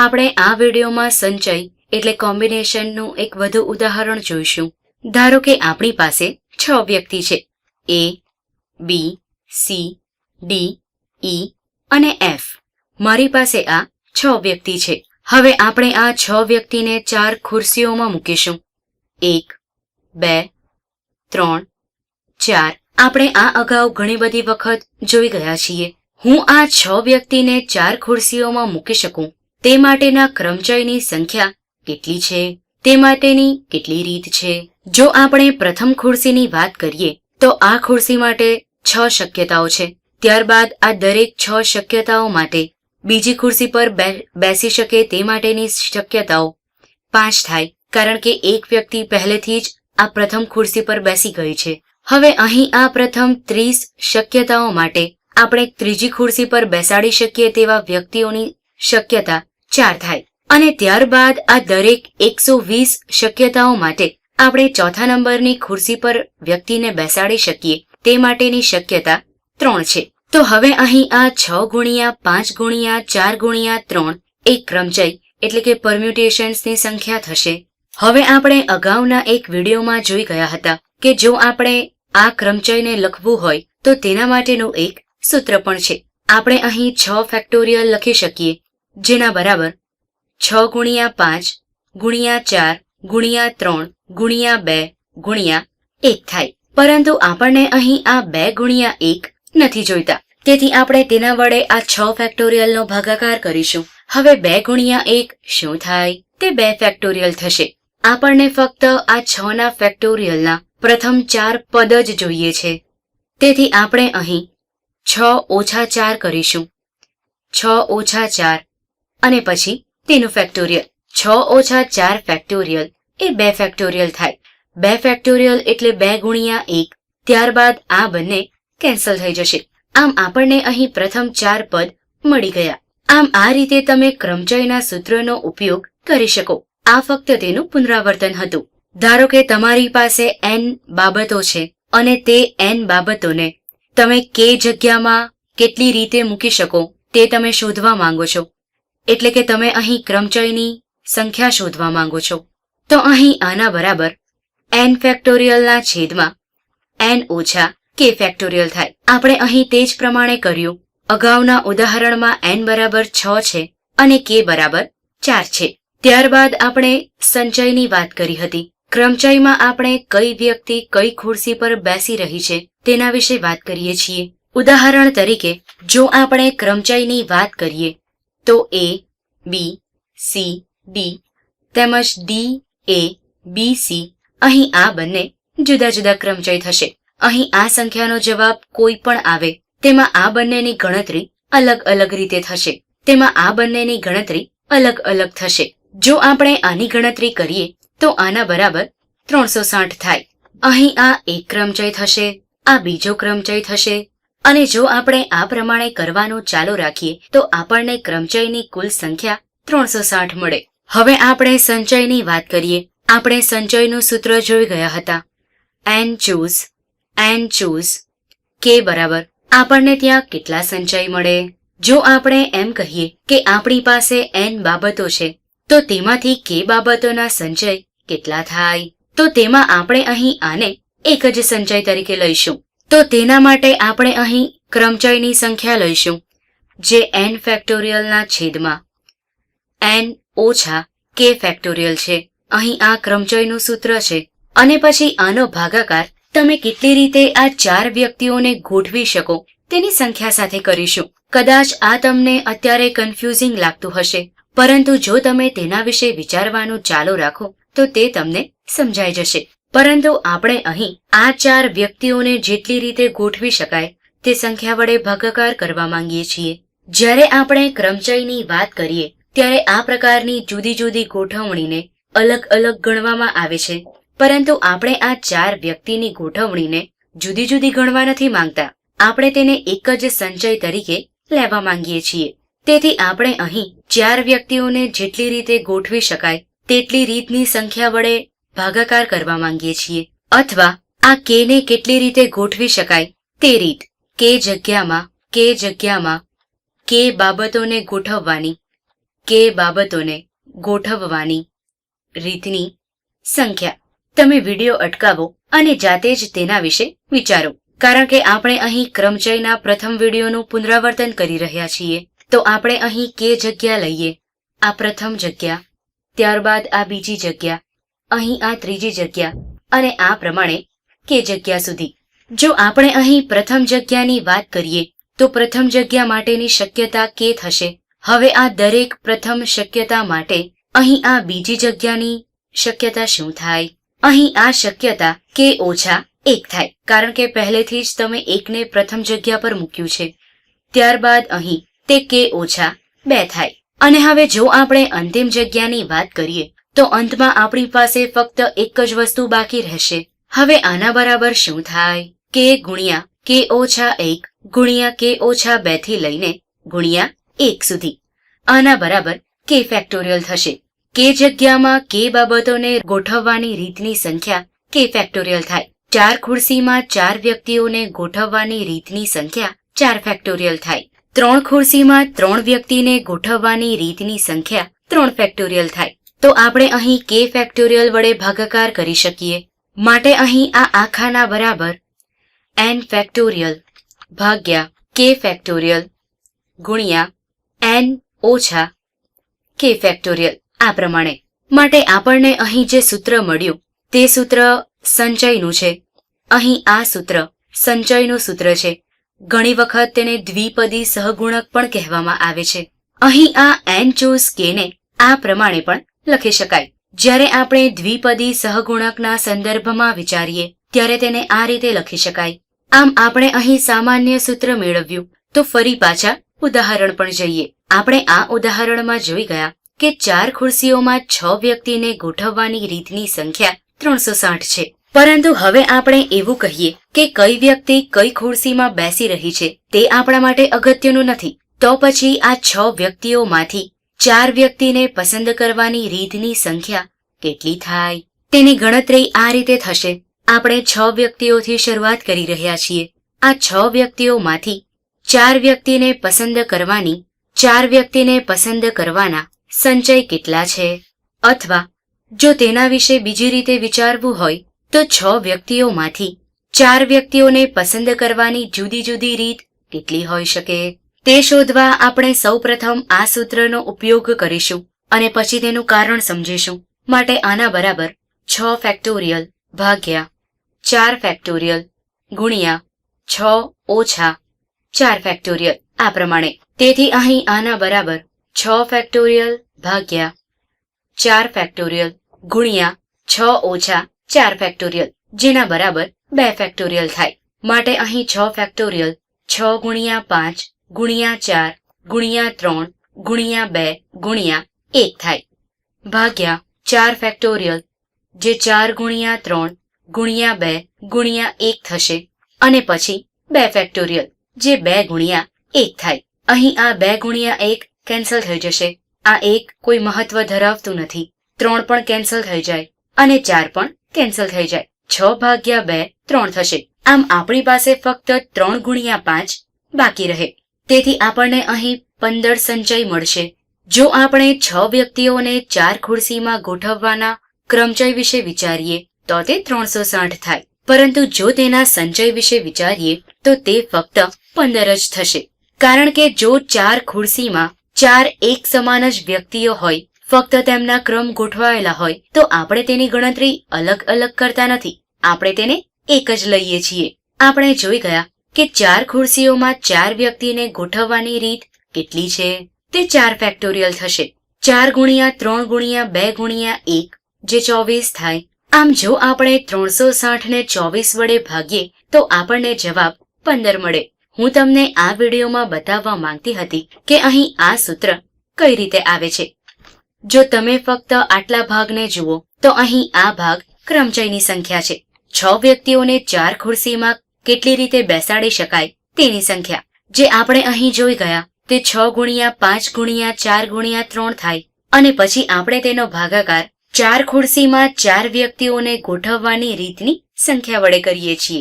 આપણે આ વિડીયોમાં સંચય એટલે કોમ્બિનેશનનું એક વધુ ઉદાહરણ જોઈશું. ધારો કે આપણી પાસે છ વ્યક્તિ છે. એ બી સી ડી ઈ અને એફ મારી પાસે આ છ વ્યક્તિ છે. હવે આપણે આ છ વ્યક્તિને ચાર ખુરશીઓમાં મૂકીશું. એક, બે, ત્રણ, ચાર. આપણે આ અગાઉ ઘણી બધી વખત જોઈ ગયા છીએ. હું આ છ વ્યક્તિને ચાર ખુરશીઓમાં મૂકી શકું? તે માટેના ક્રમચયની સંખ્યા કેટલી છે? તે માટેની કેટલી રીત છે? જો આપણે પ્રથમ ખુરશીની વાત કરીએ, તો આ ખુરશી માટે છ શક્યતાઓ છે. ત્યારબાદ આ દરેક છ શક્યતાઓ માટે બીજી ખુરશી પર બેસી શકે તે માટેની શક્યતાઓ પાંચ થાય, કારણ કે એક વ્યક્તિ પહેલેથી જ આ પ્રથમ ખુરશી પર બેસી ગઈ છે. હવે અહીં આ પ્રથમ ત્રીસ શક્યતાઓ માટે આપણે ત્રીજી ખુરશી પર બેસાડી શકીએ તેવા વ્યક્તિઓની શક્યતા ચાર થાય. અને ત્યારબાદ આ દરેક એકસો વીસ શક્યતાઓ માટે આપણે ચોથા નંબરની ખુરશી પર વ્યક્તિને બેસાડી શકીએ. તે માટેની શક્યતા ત્રણ છે. તો હવે અહીં આ છ ગુણ્યા પાંચ ગુણ્યા ચાર ગુણ્યા ત્રણ એક ક્રમચય એટલે કે પરમ્યુટેશન્સની સંખ્યા થશે. હવે આપણે અગાઉના એક વિડીયોમાં જોઈ ગયા હતા કે જો આપણે આ ક્રમચયને લખવું હોય તો તેના માટેનું એક સૂત્ર પણ છે. આપણે અહીં છ ફેક્ટોરિયલ લખી શકીએ. જેના બરાબર છ ગુણ્યા પાંચ ગુણ્યા ચાર ગુણ્યા ત્રણ ગુણ્યા બે ગુણ્યા એક થાય. પરંતુ આપણને અહીં આ બે ગુણ્યા એક નથી જોઈતા. તેથી આપણે તેના વડે આ છ ફેક્ટોરિયલનો ભાગાકાર કરીશું. હવે બે ગુણ્યા એક શું થાય? તે બે ફેક્ટોરિયલ થશે. આપણને ફક્ત આ છ ના ફેક્ટોરિયલના પ્રથમ ચાર પદ જ જોઈએ છે. તેથી આપણે અહીં છ ઓછા ચાર કરીશું. છ ઓછા ચાર અને પછી તેનું ફેક્ટોરિયલ છ ઓછા ચાર ફેક્ટોરિયલ એ બે ફેક્ટોરિયલ થાય. બે ફેક્ટોરિયલ એટલે બે ગુણ્યા એક. ત્યારબાદ આ બંને કેન્સલ થઈ જશે. આમ આપણને અહીં પ્રથમ ચાર પદ મળી ગયા. આમ આ રીતે તમે ક્રમચયના સૂત્રનો ઉપયોગ કરી શકો. આ ફક્ત તેનું પુનરાવર્તન હતું. ધારો કે તમારી પાસે એન બાબતો છે અને તે એન બાબતોને તમે કે જગ્યામાં કેટલી રીતે મૂકી શકો તે તમે શોધવા માંગો છો. એટલે કે તમે અહીં ક્રમચયની સંખ્યા શોધવા માંગો છો. તો અહીં આના બરાબર એન ફેક્ટોરિયલના છેદમાં એન ઓછા કે ફેક્ટોરિયલ થાય. આપણે અહીં તે જ પ્રમાણે કર્યું. અગાઉના ઉદાહરણમાં એન બરાબર છ છે અને કે બરાબર ચાર છે. ત્યારબાદ આપણે સંચયની વાત કરી હતી. ક્રમચયમાં આપણે કઈ વ્યક્તિ કઈ ખુરશી પર બેસી રહી છે તેના વિશે વાત કરીએ છીએ. ઉદાહરણ તરીકે, જો આપણે ક્રમચયની વાત કરીએ તો એ, બી, સી, ડી, તેમજ ડી, એ, બી, સી, અહીં આ બંને જુદા જુદા ક્રમચય થશે. અહીં આ સંખ્યાનો જવાબ કોઈ પણ આવે, તેમાં આ બંનેની ગણતરી અલગ અલગ રીતે થશે. તેમાં આ બંનેની ગણતરી અલગ અલગ થશે. જો આપણે આની ગણતરી કરીએ, તો આના બરાબર ત્રણસો સાઠ થાય. અહીં આ એક ક્રમચય થશે, આ બીજો ક્રમચય થશે અને જો આપણે આ પ્રમાણે કરવાનું ચાલુ રાખીએ, તો આપણને ક્રમચયની કુલ સંખ્યા ત્રણસો સાઠ મળે. હવે આપણે સંચયની વાત કરીએ. આપણે સંચયનું સૂત્ર જોઈ ગયા હતા. એન ચૂઝ એન ચૂઝ કે બરાબર. આપણને ત્યાં કેટલા સંચય મળે? જો આપણે એમ કહીએ કે આપણી પાસે એન બાબતો છે, તો તેમાંથી કે બાબતોના સંચય કેટલા થાય? તો તેમાં આપણે અહીં આને એક જ સંચય તરીકે લઈશું. તો તેના માટે આપણે અહીં ક્રમચયની સંખ્યા લઈશું, જે એન ફેક્ટોરિયલના છેદમાં. એન ઓછા કે ફેક્ટોરિયલ છે. અહીં આ ક્રમચયનું સૂત્ર છે. અને પછી આનો ભાગાકાર તમે કેટલી રીતે આ ચાર વ્યક્તિઓને ગોઠવી શકો તેની સંખ્યા સાથે કરીશું. કદાચ આ તમને અત્યારે કન્ફ્યુઝિંગ લાગતું હશે, પરંતુ જો તમે તેના વિશે વિચારવાનું ચાલુ રાખો, તો તે તમને સમજાઈ જશે. પરંતુ આપણે અહીં આ ચાર વ્યક્તિઓને જેટલી રીતે ગોઠવી શકાય, તે સંખ્યા વડે ભાગાકાર કરવા માંગીએ છીએ. જ્યારે આપણે ક્રમચયની વાત કરીએ, ત્યારે આ પ્રકારની જુદી જુદી ગોઠવણીને અલગ અલગ ગણવામાં આવે છે. પરંતુ આપણે આ ચાર વ્યક્તિની ગોઠવણીને જુદી જુદી ગણવા નથી માંગતા. આપણે તેને એક જ સંચય તરીકે લેવા માંગીએ છીએ. તેથી આપણે અહીં ચાર વ્યક્તિઓને જેટલી રીતે ગોઠવી શકાય, તેટલી રીતની સંખ્યા વડે ભાગાકાર કરવા માંગીએ છીએ. અથવા આ કે ને કેટલી રીતે ગોઠવી શકાય તે રીત. કે જગ્યામાં કે જગ્યામાં, કે બાબતોને ગોઠવવાની, કે બાબતોને ગોઠવવાની રીતની સંખ્યા. તમે વીડિયો અટકાવો અને જાતે જ તેના વિશે વિચારો. કારણ કે આપણે અહીં ક્રમચયના પ્રથમ વિડિયોનું પુનરાવર્તન કરી રહ્યા છીએ, તો આપણે અહીં કે જગ્યા લઈએ. આ પ્રથમ જગ્યા, ત્યારબાદ આ બીજી જગ્યા અહીં આ ત્રીજી જગ્યા અને આ પ્રમાણે કે જગ્યા સુધી. જો આપણે અહીં પ્રથમ જગ્યાની વાત કરીએ, તો પ્રથમ જગ્યા માટેની શક્યતા કે થશે? હવે આ દરેક પ્રથમ શક્યતા માટે અહીં આ બીજી જગ્યાની શક્યતા શું થાય? અહીં આ શક્યતા કે ઓછા એક થાય. કારણ કે પહેલેથી જ તમે એકને પ્રથમ જગ્યા પર મૂક્યું છે. ત્યારબાદ અહીં તે કે ઓછા બે થાય. અને હવે જો આપણે અંતિમ જગ્યાની વાત કરીએ તો અંતમાં આપણી પાસે ફક્ત એક જ વસ્તુ બાકી રહેશે. હવે આના બરાબર શું થાય? કે ગુણ્યા કે ઓછા એક ગુણ્યા કે ઓછા બેથી લઈને ગુણ્યા એક સુધી. આના બરાબર કે ફેક્ટોરિયલ થશે? કે જગ્યામાં કે બાબતોને ગોઠવવાની રીતની સંખ્યા કે ફેક્ટોરિયલ થાય? ચાર ખુરશીમાં ચાર વ્યક્તિઓને ગોઠવવાની રીતની સંખ્યા ચાર ફેક્ટોરિયલ થાય. ત્રણ ખુરશીમાં ત્રણ વ્યક્તિને ગોઠવવાની રીતની સંખ્યા ત્રણ ફેક્ટોરિયલ થાય. તો આપણે અહીં કે ફેક્ટોરિયલ વડે ભાગાકાર કરી શકીએ. માટે અહીં આ આખાના બરાબર એન ફેક્ટોરિયલ ભાગ્યા કે ફેક્ટોરિયલ ગુણ્યા એન ઓછા કે ફેક્ટોરિયલ આ પ્રમાણે. માટે આપણને અહીં જે સૂત્ર મળ્યું તે સૂત્ર સંચયનું છે. અહીં આ સૂત્ર સંચયનું સૂત્ર છે. ઘણી વખત તેને દ્વિપદી સહગુણક પણ કહેવામાં આવે છે. અહીં આ એન ચોસ કે ને આ પ્રમાણે પણ લખી શકાય. જ્યારે આપણે દ્વિપદી સહગુણકના સંદર્ભમાં વિચારીએ, ત્યારે તેને આ રીતે લખી શકાય. આમ આપણે અહીં સામાન્ય સૂત્ર મેળવ્યું. તો ફરી પાછા ઉદાહરણ પણ જઈએ. આપણે આ ઉદાહરણમાં જોઈ ગયા કે ચાર ખુરશીઓમાં છ વ્યક્તિને ગોઠવવાની રીતની સંખ્યા ત્રણસો સાઠ છે. પરંતુ હવે આપણે એવું કહીએ કે કઈ વ્યક્તિ કઈ ખુરશીમાં બેસી રહી છે તે આપણા માટે અગત્યનું નથી. તો પછી આ છ વ્યક્તિઓમાંથી ચાર વ્યક્તિને પસંદ કરવાની રીતની સંખ્યા કેટલી થાય? તેની ગણતરી આ રીતે થશે. આપણે છ વ્યક્તિઓથી શરૂઆત કરી રહ્યા છીએ. આ છ વ્યક્તિઓમાંથી ચાર વ્યક્તિને પસંદ કરવાની, ચાર વ્યક્તિને પસંદ કરવાના સંચય કેટલા છે? અથવા જો તેના વિશે બીજી રીતે વિચારવું હોય, તો છ વ્યક્તિઓમાંથી ચાર વ્યક્તિઓને પસંદ કરવાની જુદી જુદી રીત કેટલી હોઈ શકે? તે શોધવા આપણે સૌપ્રથમ આ સૂત્રનો ઉપયોગ કરીશું અને પછી તેનું કારણ સમજીશું. માટે આના બરાબર છ ફેક્ટોરિયલ ભાગ્યા ચાર ફેક્ટોરિયલ ગુણ્યા છ ઓછા ચાર ફેક્ટોરિયલ આ પ્રમાણે. તેથી અહીં આના બરાબર છ ફેક્ટોરિયલ ભાગ્યા ચાર ફેક્ટોરિયલ ગુણ્યા છ ઓછા ચાર ફેક્ટોરિયલ, જેના બરાબર બે ફેક્ટોરિયલ થાય. માટે અહીં છ ફેક્ટોરિયલ છ ગુણ્યા પાંચ ગુણ્યા ચાર, ગુણ્યા ત્રણ, ગુણ્યા બે, ગુણ્યા એક થાય. ભાગ્યા ચાર ફેક્ટોરિયલ જે ચાર ગુણ્યા ત્રણ, ગુણ્યા બે, ગુણ્યા એક થશે. અને પછી બે ફેક્ટોરિયલ જે બે ગુણ્યા એક થાય. અહીં આ બે ગુણ્યા એક કેન્સલ થઈ જશે. આ એક કોઈ મહત્વ ધરાવતું નથી. ત્રણ પણ કેન્સલ થઈ જાય અને ચાર પણ કેન્સલ થઈ જાય. છ ભાગ્યા બે, ત્રણ થશે. આમ આપણી પાસે ફક્ત ત્રણ ગુણ્યા પાંચ બાકી રહે. તેથી આપણને અહીં પંદર સંચય મળશે. જો આપણે છ વ્યક્તિઓને ચાર ખુરશીમાં ગોઠવવાના ક્રમચય વિશે વિચારીએ, તો તે ત્રણસો સાઠ થાય. પરંતુ જો તેના સંચય વિશે વિચારીએ, તો તે ફક્ત પંદર જ થશે. કારણ કે જો ચાર ખુરશીમાં ચાર એક સમાન જ વ્યક્તિઓ હોય, ફક્ત તેમના ક્રમ ગોઠવાયેલા હોય, તો આપણે તેની ગણતરી અલગ અલગ કરતા નથી. આપણે તેને એક જ લઈએ છીએ. આપણે જોઈ ગયા કે ચાર ખુરશીઓમાં ચાર વ્યક્તિને ગોઠવવાની રીત કેટલી છે? તે ચાર ફેક્ટોરિયલ થશે. ચાર ગુણ્યા ત્રણ ગુણ્યા બે ગુણ્યા એક જે ચોવીસ થાય. આમ જો આપણે ત્રણસો ને ચોવીસ વડે ભાગીએ, તો આપણને જવાબ પંદર મળે. હું તમને આ વિડીયોમાં બતાવવા માંગતી હતી કે અહીં આ સૂત્ર કઈ રીતે આવે છે. જો તમે ફક્ત આટલા ભાગને જુઓ, તો અહીં આ ભાગ ક્રમચયની સંખ્યા છે. છ વ્યક્તિઓને ચાર ખુરશીમાં કેટલી રીતે બેસાડી શકાય તેની સંખ્યા. જે આપણે અહીં જોઈ ગયા, તે છ ગુણ્યા પાંચ ગુણ્યા ચાર ગુણ્યા ત્રણ થાય અને પછી આપણે તેનો ભાગાકાર ચાર ખુરશીમાં ચાર વ્યક્તિઓને ગોઠવવાની રીતની સંખ્યા વડે કરીએ છીએ.